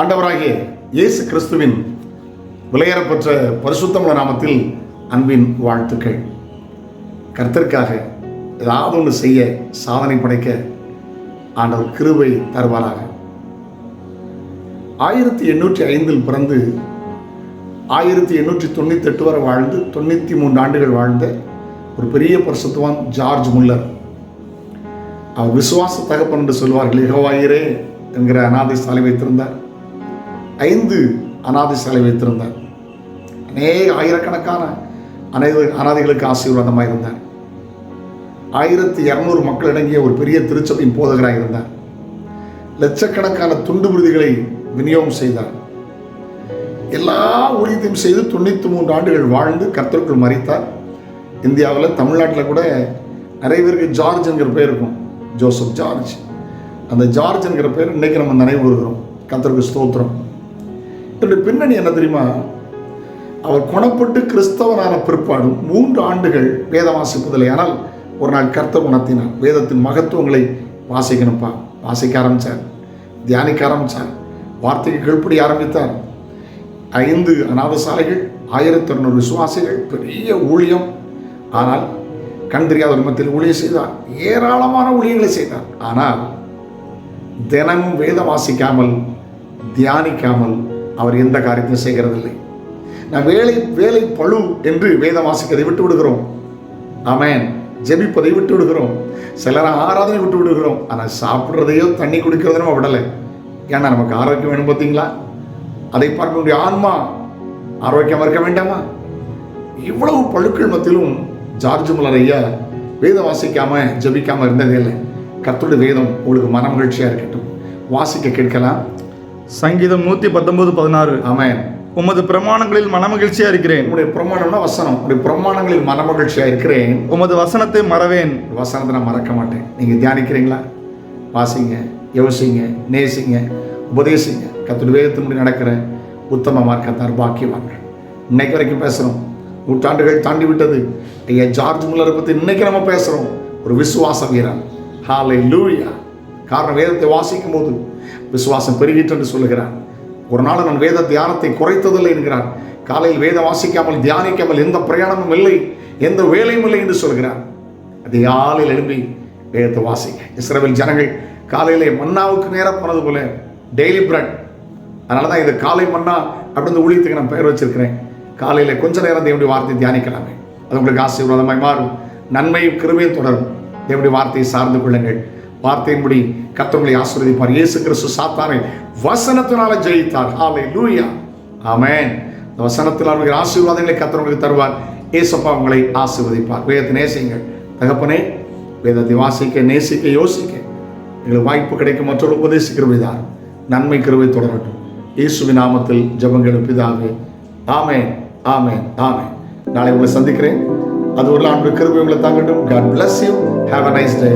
ஆண்டவராகிய இயேசு கிறிஸ்துவின் விலையேறப்பெற்ற பரிசுத்தமுள்ள நாமத்தில் அன்பின் வாழ்த்துக்கள். கர்த்தருக்காக ஏதாவது ஒன்று செய்ய சாதனை படைக்க ஆண்டவர் கிருபை தருவாராக. ஆயிரத்தி எண்ணூற்றி ஐந்தில் பிறந்து ஆயிரத்தி எண்ணூற்றி தொண்ணூற்றி எட்டு வரை வாழ்ந்து தொண்ணூற்றி மூன்று ஆண்டுகள் வாழ்ந்த ஒரு பெரிய பரிசுத்துவான் ஜார்ஜ் முல்லர். அவர் விசுவாச தகப்பன் என்று சொல்வார்கள் இகவாயிரே என்கிற அனாதை சாலை வைத்திருந்தார். ஐந்து அனாதை சாலை வைத்திருந்தார். அநேக ஆயிரக்கணக்கான அனைவரு அனாதைகளுக்கு ஆசீர்வாதமாக இருந்தார். ஆயிரத்தி இரநூறு மக்கள் அடங்கிய ஒரு பெரிய திருச்சபையின் போதகராக இருந்தார். லட்சக்கணக்கான துண்டு விருதிகளை விநியோகம் செய்தார். எல்லா ஊழியத்தையும் செய்து தொண்ணூற்றி மூன்று ஆண்டுகள் வாழ்ந்து கர்த்தருக்குள் மறித்தார். இந்தியாவில் தமிழ்நாட்டில் கூட நிறைய பேருக்கு ஜார்ஜ் என்கிற பேர் இருக்கும். Joseph George. அந்த ஜார்ஜ் என்கிற பேர் இன்னைக்கு நம்ம நினைவு கூறுகிறோம். கர்த்தருக்கு ஸ்தோத்திரம். இதனுடைய பின்னணி என்ன தெரியுமா? அவர் குணப்பட்டு கிறிஸ்தவனான பிற்பாடும் மூன்று ஆண்டுகள் வேத வாசிப்பதில்லை. ஆனால் ஒரு நாள் கர்த்தர் உணர்த்தினார் வேதத்தின் மகத்துவங்களை வாசிக்கணும்ப்பா. வாசிக்க ஆரம்பித்தார் தியானிக்க ஆரம்பித்தார் வார்த்தைக்கு கீழ்ப்படி ஆரம்பித்தார். ஐந்து அநாத சாலைகள் ஆயிரத்தி இரநூறு விசுவாசிகள் பெரிய ஊழியம். ஆனால் கண் தெரியாத மத்தியில் ஊழியம் செய்தார் ஏராளமான ஊழியங்களை செய்தார். ஆனால் தினமும் வேதம் வாசிக்காமல் தியானிக்காமல் அவர் எந்த காரியத்தையும் செய்கிறதில்லை. நான் வேலை வேலை பழு என்று வேதம் வாசிக்கதை விட்டு விடுகிறோம். ஆமேன். ஜெபிப்பதை விட்டு விடுகிறோம். சிலர் ஆராதனை விட்டு விடுகிறோம். ஆனால் சாப்பிட்றதையோ தண்ணி குடிக்கிறதையும் நம்ம விடலை. ஏன்னா நமக்கு ஆரோக்கியம் வேணும் பார்த்தீங்களா? அதை பார்க்கக்கூடிய ஆன்மா ஆரோக்கியமாக இருக்க வேண்டாமா? இவ்வளவு பழுக்கள் மத்தியிலும் ஜார்ஜ் மலர் ஐயா வேதம் வாசிக்காம ஜபிக்காமல் இருந்ததே இல்லை. கர்த்தருடைய வேதம் உங்களுக்கு மன மகிழ்ச்சியாக இருக்கட்டும். வாசிக்க கேட்கலாம். சங்கீதம் நூத்தி பத்தொன்பது பதினாறு. ஆமென். உமது பிரமாணங்களில் மனமகிழ்ச்சியா இருக்கிறேன். உங்களுடைய பிரமாணம்னா வசனம். உங்களுடைய பிரமாணங்களில் மன மகிழ்ச்சியாக இருக்கிறேன். உமது வசனத்தை மறவேன். வசனத்தை நான் மறக்க மாட்டேன். நீங்கள் தியானிக்கிறீங்களா? வாசிங்க யோசிங்க நேசிங்க உபதேசிங்க. கத்துடைய வேதத்தின்படி நடக்கிற உத்தம மார்க்கத்தார் பாக்கியவான்கள். இன்னைக்கு வரைக்கும் பேசுகிறோம் நூற்றாண்டுகள் தாண்டி விட்டது. ஐயா ஜார்ஜ் முல்லரை பற்றி இன்னைக்கு நம்ம பேசுகிறோம் ஒரு விசுவாச வீரன். ஹாலை லூயா காரணம் வேதத்தை வாசிக்கும் போது விசுவாசம் பெருகிட்டு என்று சொல்லுகிறார். ஒரு நாள் நான் வேத தியானத்தை குறைத்ததில்லை என்கிறார் காலையில் வேதம் வாசிக்காமல் தியானிக்காமல் எந்த பிரயாணமும் இல்லை எந்த வேலையும் இல்லை என்று சொல்கிறார் அதிகாலையில் எழும்பி வேதத்தை வாசிக்க இஸ்ரவேல் ஜனங்கள் காலையிலே மன்னாவுக்கு நேரம் போனது போல டெய்லி பிரெட். அதனால தான் இது காலை மன்னா அப்படின்னு ஊழியத்துக்கு நான் பெயர் வச்சிருக்கிறேன். காலையில் கொஞ்ச நேரம் தேவனுடைய வார்த்தை தியானிக்கலாமே. அது உங்களுக்கு ஆசீர்வாதமாய் மாறும். நன்மையும் கிருமையும் தொடரும். தேவனுடைய வார்த்தையை சார்ந்து கொள்ளுங்கள். வார்த்தையின்படி கத்தவங்களை ஆசீர்வதிப்பார். இயேசு கிறிஸ்து சாத்தானை வசனத்தினால ஜெயித்தார். ஆலை லூயா ஆமேன் இந்த வசனத்தில் அவர்கள் ஆசீர்வாதங்களை கத்தவங்களுக்கு தருவார். ஏசப்பா உங்களை ஆசீர்வதிப்பார். வேதத்தை நேசிங்கள் தகப்பனே வேதத்தை வாசிக்க நேசிக்க யோசிக்க. எங்களுக்கு வாய்ப்பு கிடைக்கும் மற்றொரு உபதேசிக்கிறவைதான் நன்மை கிருவை தொடரட்டும். இயேசுவின் நாமத்தில் ஜபங்கள் பிதாவே. ஆமேன் ஆமேன் ஆமேன் நாளை உங்களை சந்திக்கிறேன். அது ஒரு ஆண்டு கிருபை உங்களை தாங்கட்டும். God bless you have a nice day